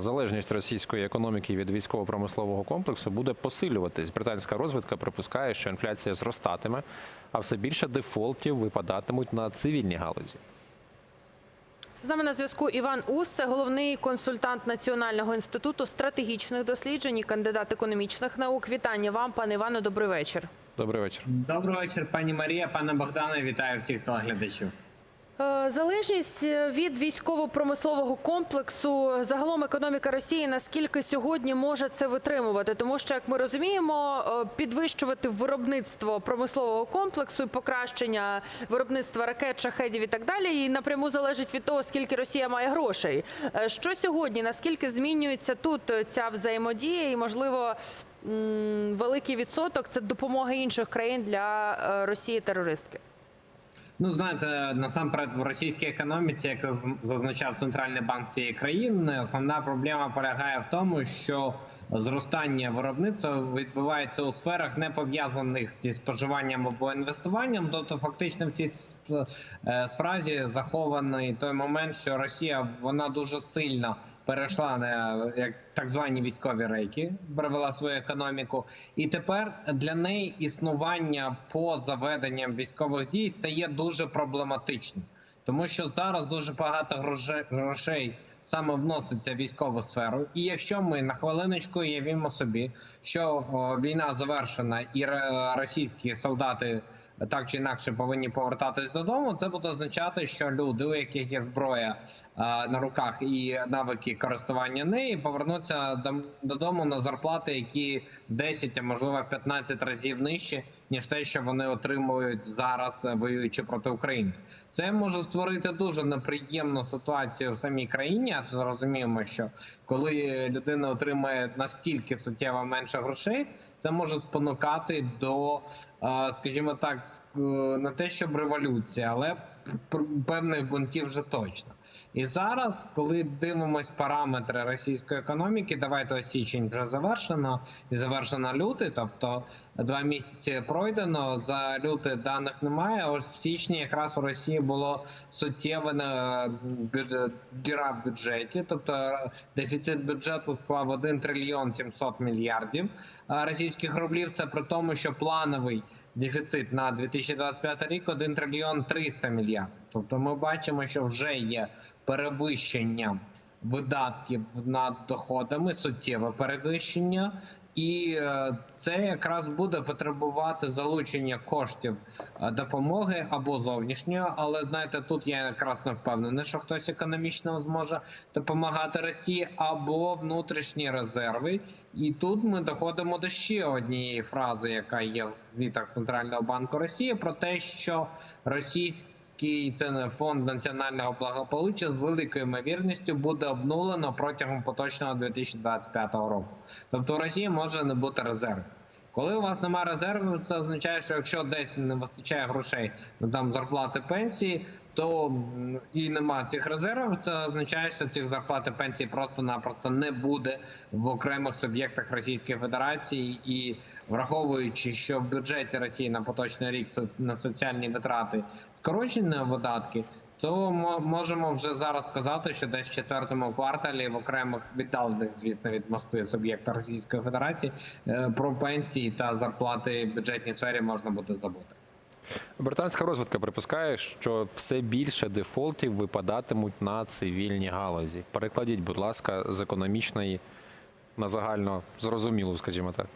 Залежність російської економіки від військово-промислового комплексу буде посилюватись. Британська розвідка припускає, що інфляція зростатиме, а все більше дефолтів випадатимуть на цивільній галузі. З нами на зв'язку Іван Ус, це головний консультант Національного інституту стратегічних досліджень і кандидат економічних наук. Вітання вам, пане Івано. Добрий вечір. Добрий вечір. Добрий вечір, пані Марія, пане Богдане. Вітаю всіх телеглядачів. Е, Залежність від військово-промислового комплексу, загалом економіка Росії, наскільки сьогодні може це витримувати? Тому що, як ми розуміємо, е, підвищувати виробництво промислового комплексу і покращення виробництва ракет, шахедів і так далі, і напряму залежить від того, скільки Росія має грошей. Е, Що сьогодні? Наскільки змінюється тут е, ця взаємодія, і можливо великий відсоток це допомога інших країн для е, Росії терористки? Ну знаєте, насамперед в російській економіці, як заз- зазначав центральний банк цієї країни, основна проблема полягає в тому, що зростання виробництва відбувається у сферах, не пов'язаних зі споживанням або інвестуванням. Тобто, фактично, в цій е, сфразі захований той момент, що Росія вона дуже сильно перейшла на як так звані військові рейки, привела свою економіку, і тепер для неї існування по заведенням військових дій стає дуже проблематичним, тому що зараз дуже багато грошей саме вноситься в військову сферу. І якщо ми на хвилиночку уявімо собі, що війна завершена, і російські солдати так чи інакше повинні повертатись додому. Це буде означати, що люди, у яких є зброя на руках і навики користування нею, повернуться додому на зарплати, які в 10, а можливо в 15 разів нижче, ніж те, що вони отримують зараз, е, воюючи проти України. Це може створити дуже неприємну ситуацію в самій країні. А зрозуміємо, що коли людина отримує настільки суттєво менше грошей, це може спонукати до, е, скажімо так, ск- не те, щоб революція, але певних бунтів вже точно. І зараз, коли дивимось параметри російської економіки, давайте січень вже завершено і завершено лютий, тобто два місяці пройдено. За лютий даних немає. Ось в січні якраз у Росії було суттєве е, діра в бюджеті, тобто е, дефіцит бюджету склав 1 трильйон 700 мільярдів е, російських рублів. Це при тому, що плановий дефіцит на 2025 рік 1 трильйон 300 мільярдів. Тобто, ми бачимо, що вже є перевищення видатків над доходами, суттєве перевищення. І е, це якраз буде потребувати залучення коштів е, допомоги або зовнішньої. Але знаєте, тут я якраз не впевнений, що хтось економічно зможе допомагати Росії або внутрішні резерви. І тут ми доходимо до ще однієї фрази, яка є в звітах Центрального банку Росії, про те, що російські який це фонд національного благополуччя з великою ймовірністю буде обнулено протягом поточного 2025 року. Тобто в Росії може не бути резерв. Коли у вас немає резерву, це означає, що якщо десь не вистачає грошей на там зарплати пенсії, то і нема цих резервів, це означає, що цих зарплат і пенсій просто-напросто не буде в окремих суб'єктах Російської Федерації і враховуючи, що в бюджеті Росії на поточний рік на соціальні витрати скорочені видатки, то мо- можемо вже зараз сказати, що десь в четвертому кварталі в окремих віддалених, звісно, від Москви суб'єктах Російської Федерації е, про пенсії та зарплати в бюджетній сфері можна буде забути. Британська розвідка припускає, що все більше дефолтів випадатимуть на цивільній галузі. Перекладіть, будь ласка, з економічної на загально зрозумілу, скажімо так.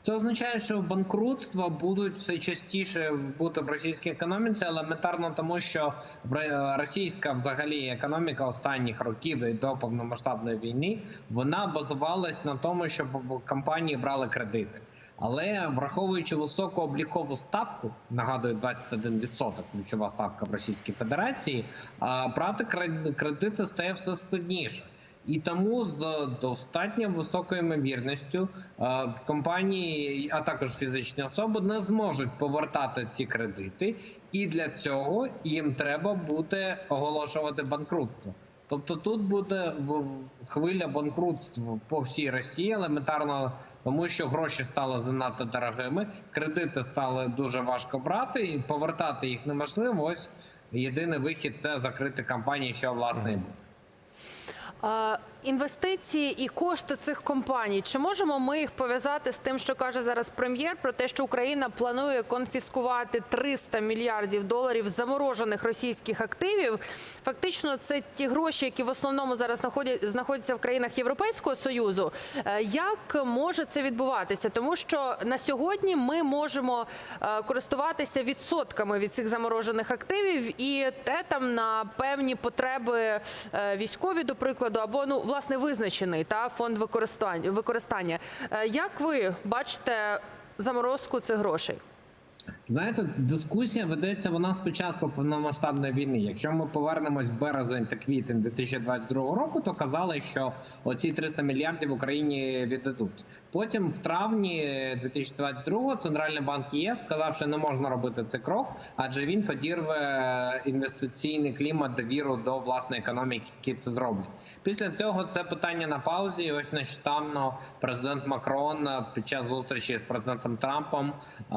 Це означає, що банкрутства будуть все частіше бути в російській економіці, елементарно тому, що російська взагалі економіка останніх років і до повномасштабної війни вона базувалась на тому, що б- компанії брали кредити. Але враховуючи високу облікову ставку, нагадую, 21% ключова ставка в Російській Федерації, брати кред- кредити стає все складніше. І тому з достатньо високою ймовірністю в компанії, а також фізичні особи, не зможуть повертати ці кредити, і для цього їм треба буде оголошувати банкрутство. Тобто тут буде хвиля банкрутств по всій Росії, елементарно тому, що гроші стали занадто дорогими, кредити стали дуже важко брати, і повертати їх неможливо. Ось єдиний вихід це закрити компанії, що власне і буде. Інвестиції і кошти цих компаній. Чи можемо ми їх пов'язати з тим, що каже зараз прем'єр, про те, що Україна планує конфіскувати 300 мільярдів доларів заморожених російських активів? Фактично, це ті гроші, які в основному зараз знаходять- знаходяться в країнах Європейського союзу. Е, Як може це відбуватися? Тому що на сьогодні ми можемо е, користуватися відсотками від цих заморожених активів, і те там на певні потреби е, військові, до прикладу, або ну власне визначений та фонд використання. Е, Як ви бачите заморозку цих грошей? Знаєте, дискусія ведеться вона спочатку повномасштабної війни. Якщо ми повернемось в березень та квітень 2022 року, то казали, що оці 300 мільярдів Україні віддадуть. Потім в травні 2022 центральний банк ЄС сказав, що не можна робити цей крок, адже він подірве інвестиційний клімат довіру до власної економіки, які це зроблять. Після цього це питання на паузі. І ось нещодавно президент Макрон під час зустрічі з президентом Трампом, е,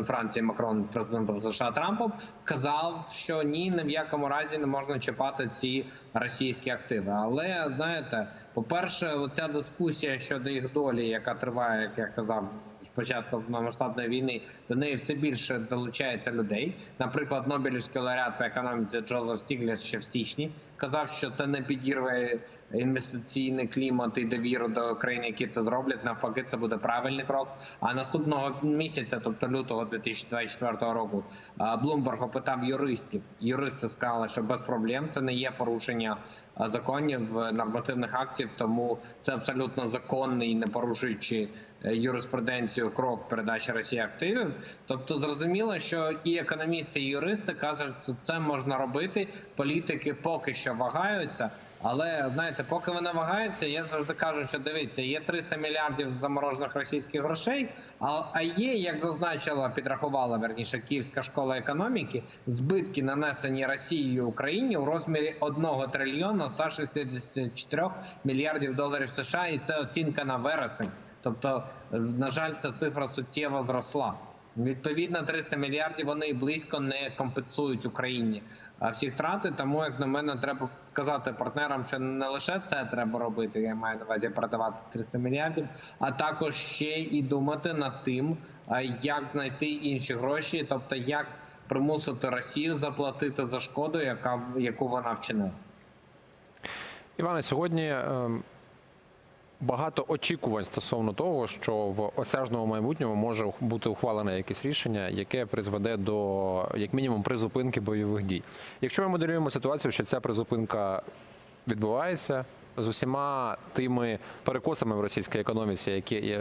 президент Франції Макрон, президентом США Трампом, казав, що ні, ні в якому разі не можна чіпати ці російські активи. Але знаєте, по-перше, оця дискусія щодо їх долі, яка триває, як я казав. Спочатку повномасштабної війни до неї все більше долучається людей. Наприклад, Нобелівський лауреат по економіці Джозеф Стігліс ще в січні казав, що це не підірве інвестиційний клімат і довіру до країн, які це зроблять. Навпаки, це буде правильний крок. А наступного місяця, тобто лютого 2024 року, Блумберг опитав юристів. Юристи сказали, що без проблем це не є порушення законів е, нормативних актів, тому це абсолютно законний, не порушуючи юриспруденцію крок передачі Росії активів. Тобто, зрозуміло, що і економісти, і юристи кажуть, що це можна робити. Політики поки що вагаються. Але знаєте, поки вони вагаються, я завжди кажу, що дивіться, є 300 мільярдів заморожених російських грошей. А, а є, як зазначила, підрахувала верніше Київська школа економіки, збитки нанесені Росією Україні у розмірі 1 трильйона 164 мільярдів доларів США, і це оцінка на вересень. Тобто, на жаль, ця цифра суттєво зросла. Відповідно, 300 мільярдів вони близько не компенсують Україні всі втрати. Тому, як на мене, треба казати партнерам, що не лише це треба робити. Я маю на увазі продавати 300 мільярдів, а також ще і думати над тим, як знайти інші гроші, тобто як примусити Росію заплатити за шкоду, яка яку вона вчинила. Іване, сьогодні ем, багато очікувань стосовно того, що в осяжному майбутньому може бути ухвалене якесь рішення, яке призведе до як мінімум призупинки бойових дій. Якщо ми моделюємо ситуацію, що ця призупинка відбувається. З усіма тими перекосами в російській економіці, які,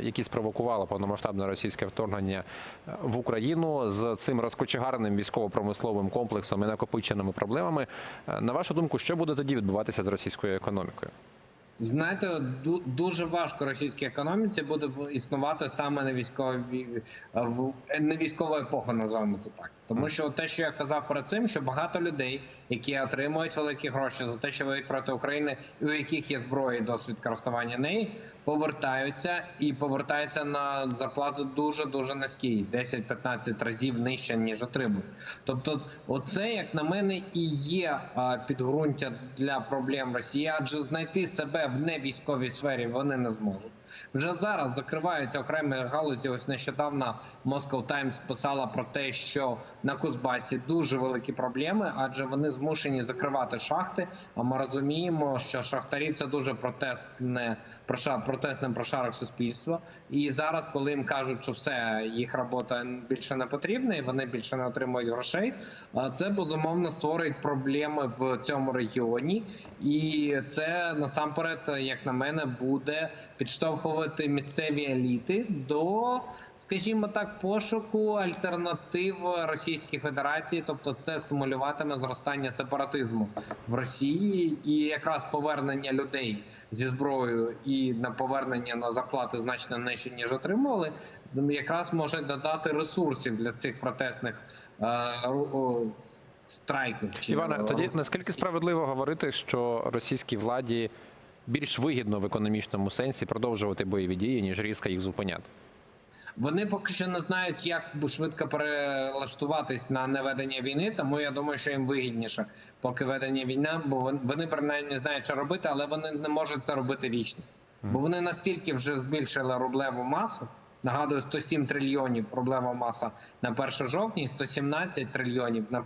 які спровокувало повномасштабне російське вторгнення е, в Україну, з цим розкочегарним військово-промисловим комплексом і накопиченими проблемами, е, на вашу думку, що буде тоді відбуватися з російською економікою? Знаєте, ду- дуже важко російській економіці буде існувати саме на військовій в військову епоху, називаємо це так. Тому що те, що я казав перед цим, що багато людей, які отримують великі гроші за те, що воюють проти України, і у яких є зброя і досвід користування неї, повертаються і повертаються на зарплату дуже дуже низькі, 10-15 разів нижче ніж отримують. Тобто, оце як на мене і є підґрунтя для проблем Росії, адже знайти себе в невійськовій сфері вони не зможуть. Вже зараз закриваються окремі галузі. Ось нещодавно Moscow Times писала про те, що на Кузбасі дуже великі проблеми, адже вони змушені закривати шахти. А ми розуміємо, що шахтарі це дуже протестне проша- прошарок суспільства. І зараз, коли їм кажуть, що все їх робота більше не потрібна, і вони більше не отримують грошей. Це безумовно створить проблеми в цьому регіоні, і це насамперед, як на мене, буде підштовхувати місцеві еліти до, скажімо так, пошуку альтернатив Російській Федерації, тобто це стимулюватиме зростання сепаратизму в Росії, і якраз повернення людей зі зброєю і на повернення на зарплати значно нижче ніж отримували, якраз може додати ресурсів для цих протестних е, страйків. чи Іване, тоді наскільки справедливо говорити, що російській владі більш вигідно в економічному сенсі продовжувати бойові дії, ніж різко їх зупиняти? Вони поки що не знають, як швидко перелаштуватись на неведення війни. Тому я думаю, що їм вигідніше, поки ведення війна, бо вони принаймні знають, що робити, але вони не можуть це робити вічно. Бо вони настільки вже збільшили рублеву масу. Нагадую, 107 трильйонів проблема маса на 1 жовтня, і 117 трильйонів на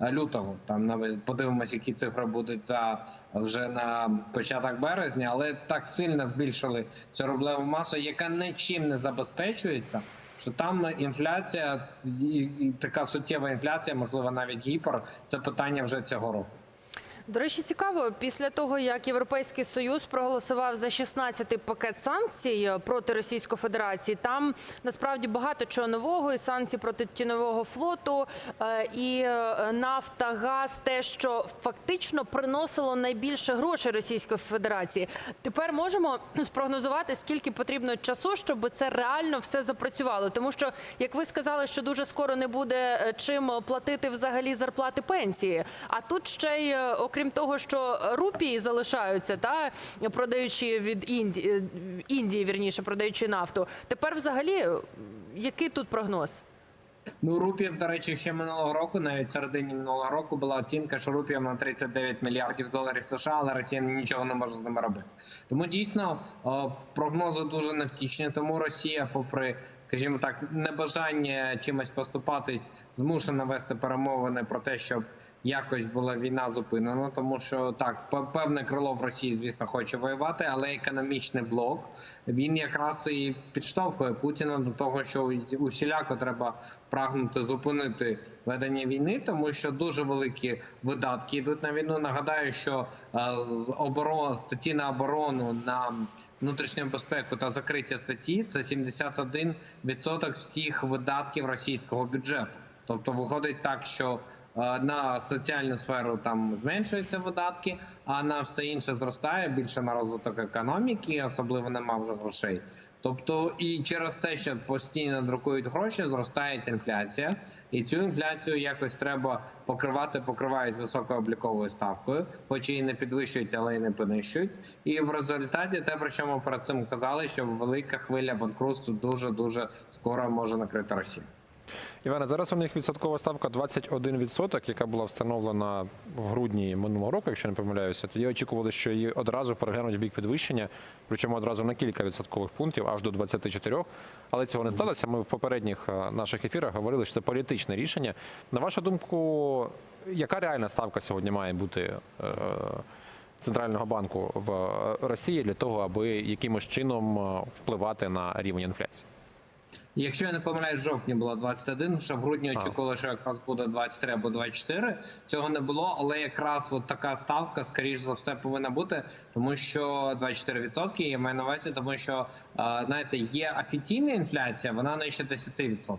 1 лютого. Там навіть подивимося, які цифри будуть за вже на початок березня, але так сильно збільшили цю рублеву масу, яка нічим не забезпечується. Що там інфляція і така суттєва інфляція, можливо, навіть гіпер, це питання вже цього року. До речі, цікаво, після того як Європейський Союз проголосував за 16-й пакет санкцій проти Російської Федерації, там насправді багато чого нового, і санкції проти тіньового флоту, е, і е, нафта, газ, те, що фактично приносило найбільше грошей Російської Федерації. Тепер можемо спрогнозувати, скільки потрібно часу, щоб це реально все запрацювало. Тому що, як ви сказали, що дуже скоро не буде е, чим платити взагалі зарплати пенсії. А тут ще й окрім того, що рупії залишаються, та продаючи від Індії, е, Індії, вірніше, продаючи нафту. Тепер взагалі який тут прогноз? Ну, рупів, до речі, ще минулого року, навіть в середині минулого року, була оцінка, що рупія на 39 мільярдів доларів США, але Росія нічого не може з ними робити. Тому дійсно прогнози дуже невтішні. Тому Росія, попри, скажімо так, небажання чимось поступатись, змушена вести перемовини про те, щоб якось була війна зупинена, тому що так пе- певне крило в Росії, звісно, хоче воювати, але економічний блок він якраз і підштовхує Путіна до того, що усіляко треба прагнути зупинити ведення війни, тому що дуже великі видатки йдуть на війну. Нагадаю, що е, з оборон статті на оборону на внутрішню безпеку та закриття статті це 71% всіх видатків російського бюджету. Тобто виходить так, що на соціальну сферу там зменшуються видатки, а на все інше зростає більше на розвиток економіки, особливо нема вже грошей. Тобто, і через те, що постійно друкують гроші, зростає інфляція, і цю інфляцію якось треба покривати, покривають високою обліковою ставкою, хоч її не підвищують, але й не понищують. І в результаті те, про що ми перед цим казали, що велика хвиля банкрутства дуже дуже скоро може накрити Росію. Івана, зараз у них відсоткова ставка 21%, яка була встановлена в грудні минулого року, якщо не помиляюся. Тоді очікували, що її одразу переглянуть в бік підвищення, причому одразу на кілька відсоткових пунктів, аж до 24. Але цього не сталося. Ми в попередніх е, наших ефірах говорили, що це політичне рішення. На вашу думку, яка реальна ставка сьогодні має бути? е, Центрального банку в Росії для того, аби якимось чином е, впливати на рівень інфляції. Якщо я не помиляюсь, в жовтні було 21, що в грудні очікували, що якраз буде 23 або 24. Цього не було, але якраз от така ставка, скоріш за все, повинна бути, тому що 24% я маю на увазі, тому що е, знаєте, є офіційна інфляція, вона нижче 10%.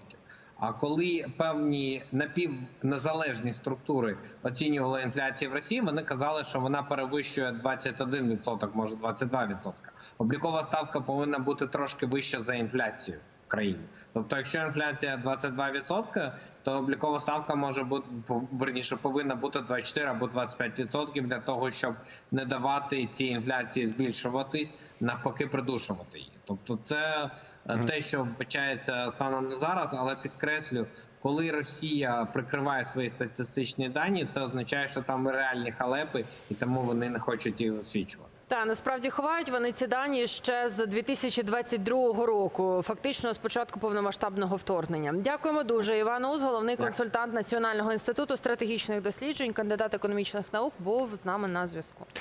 А коли певні напівнезалежні структури оцінювали інфляцію в Росії, вони казали, що вона перевищує 21%, може 22%. Облікова ставка повинна бути трошки вища за інфляцію країні. Тобто, якщо інфляція 22%, то облікова ставка може бути верніше повинна бути 24 або 25% для того, щоб не давати цій інфляції збільшуватись, навпаки, придушувати її. Тобто, це е, те, що вбачається станом на зараз, але підкреслю. Коли Росія прикриває свої статистичні дані, це означає, що там реальні халепи, і тому вони не хочуть їх засвідчувати. Та насправді ховають вони ці дані ще з 2022 року, фактично з початку повномасштабного вторгнення. Дякуємо дуже. Іван Уз, головний Дякую. консультант Національного інституту стратегічних досліджень, кандидат економічних наук, був з нами на зв'язку.